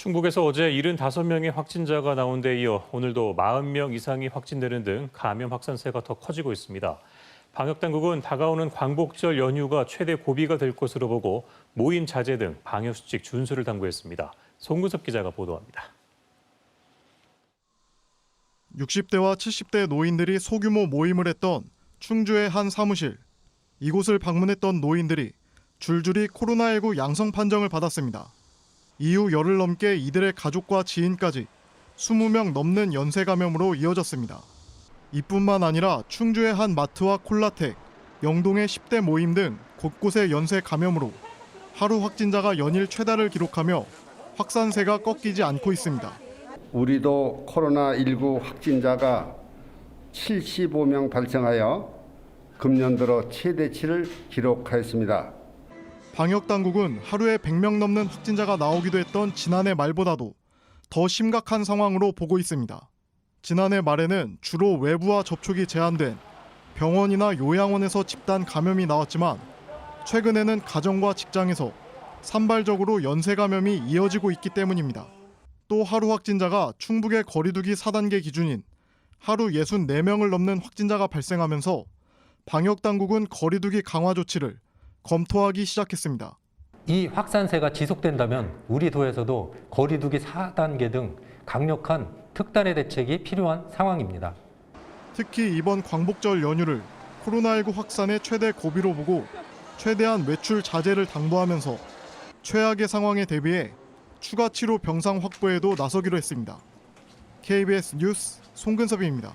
충북에서 어제 75명의 확진자가 나온 데 이어 오늘도 40명 이상이 확진되는 등 감염 확산세가 더 커지고 있습니다. 방역당국은 다가오는 광복절 연휴가 최대 고비가 될 것으로 보고 모임 자제 등 방역수칙 준수를 당부했습니다. 송근섭 기자가 보도합니다. 60대와 70대 노인들이 소규모 모임을 했던 충주의 한 사무실. 이곳을 방문했던 노인들이 줄줄이 코로나19 양성 판정을 받았습니다. 이후 열흘 넘게 이들의 가족과 지인까지 20명 넘는 연쇄 감염으로 이어졌습니다. 이뿐만 아니라 충주의 한 마트와 콜라텍, 영동의 10대 모임 등 곳곳의 연쇄 감염으로 하루 확진자가 연일 최다를 기록하며 확산세가 꺾이지 않고 있습니다. 우리도 코로나19 확진자가 75명 발생하여 금년 들어 최대치를 기록하였습니다. 방역 당국은 하루에 100명 넘는 확진자가 나오기도 했던 지난해 말보다도 더 심각한 상황으로 보고 있습니다. 지난해 말에는 주로 외부와 접촉이 제한된 병원이나 요양원에서 집단 감염이 나왔지만 최근에는 가정과 직장에서 산발적으로 연쇄 감염이 이어지고 있기 때문입니다. 또 하루 확진자가 충북의 거리두기 4단계 기준인 하루 64명을 넘는 확진자가 발생하면서 방역 당국은 거리두기 강화 조치를 검토하기 시작했습니다. 이 확산세가 지속된다면 우리 도에서도 거리두기 4단계 등 강력한 특단의 대책이 필요한 상황입니다. 특히 이번 광복절 연휴를 코로나19 확산의 최대 고비로 보고 최대한 외출 자제를 당부하면서 최악의 상황에 대비해 추가 치료 병상 확보에도 나서기로 했습니다. KBS 뉴스 송근섭입니다.